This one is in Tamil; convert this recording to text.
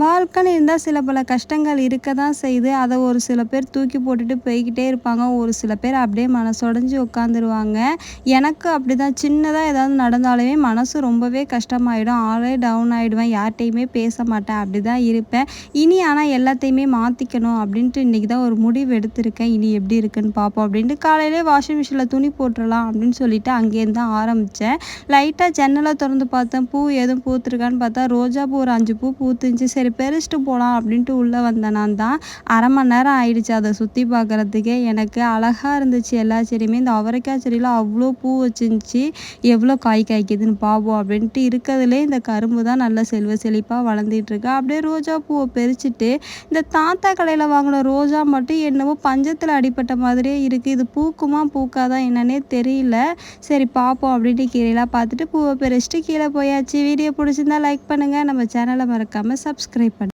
வாழ்க்கைன்னு இருந்தால் சில பல கஷ்டங்கள் இருக்க தான் செய்யுது. அதை ஒரு சில பேர் தூக்கி போட்டுட்டு போய்கிட்டே இருப்பாங்க. ஒரு சில பேர் அப்படியே மனசுடைஞ்சு உட்காந்துருவாங்க எனக்கு அப்படி தான் சின்னதாக ஏதாவது நடந்தாலுமே மனசு ரொம்பவே கஷ்டமாயிடும். ஆளே டவுன் ஆகிடுவேன் யார்கிட்டையுமே பேச மாட்டேன். அப்படி தான் இருப்பேன். இனி ஆனால் எல்லாத்தையுமே மாற்றிக்கணும் அப்படின்ட்டு இன்றைக்கி தான் ஒரு முடிவு எடுத்திருக்கேன். இனி எப்படி இருக்குன்னு பார்ப்போம் அப்படின்ட்டு காலையிலே வாஷிங் மிஷினில் துணி போட்டுடலாம் அப்படின்னு சொல்லிட்டு அங்கேருந்து தான் ஆரம்பித்தேன் லைட்டாக ஜன்னலை திறந்து பார்த்தேன். பூ எதுவும் பூத்துருக்கான்னு பார்த்தா ரோஜா பூ ஒரு அஞ்சு பூ பூத்துருந்துச்சு சரி பெருசிட்டு போகலாம் அப்படின்ட்டு உள்ளே வந்தேன் நான் தான். அரை மணி நேரம் ஆயிடுச்சு அதை சுற்றி பார்க்குறதுக்கே. எனக்கு அழகாக இருந்துச்சு எல்லா செடியுமே. இந்த அவரைக்காய் செடியில் அவ்வளோ பூ வச்சிருந்துச்சு. எவ்வளோ காய் காய்க்குதுன்னு பார்ப்போம் அப்படின்ட்டு இருக்கிறதுலே இந்த கரும்பு தான் நல்ல செல்வ செழிப்பாக வளர்ந்துட்டுருக்கு அப்படியே ரோஜா பூவை பறிச்சுட்டு இந்த தாத்தா கடையில் வாங்கின ரோஜா மட்டும் என்னவோ பஞ்சத்தில் அடிப்பட்ட மாதிரியே இருக்குது இது பூக்குமா பூக்காதான் என்னன்னே தெரியல. சரி பார்ப்போம் அப்படின்ட்டு கீழே பார்த்துட்டு பூவை பறிச்சுட்டு கீழே போயாச்சு. வீடியோ பிடிச்சிருந்தா லைக் பண்ணுங்கள் நம்ம சேனலை மறக்காமல் சப்ஸ்கிரைப் பண்ணுங்கள்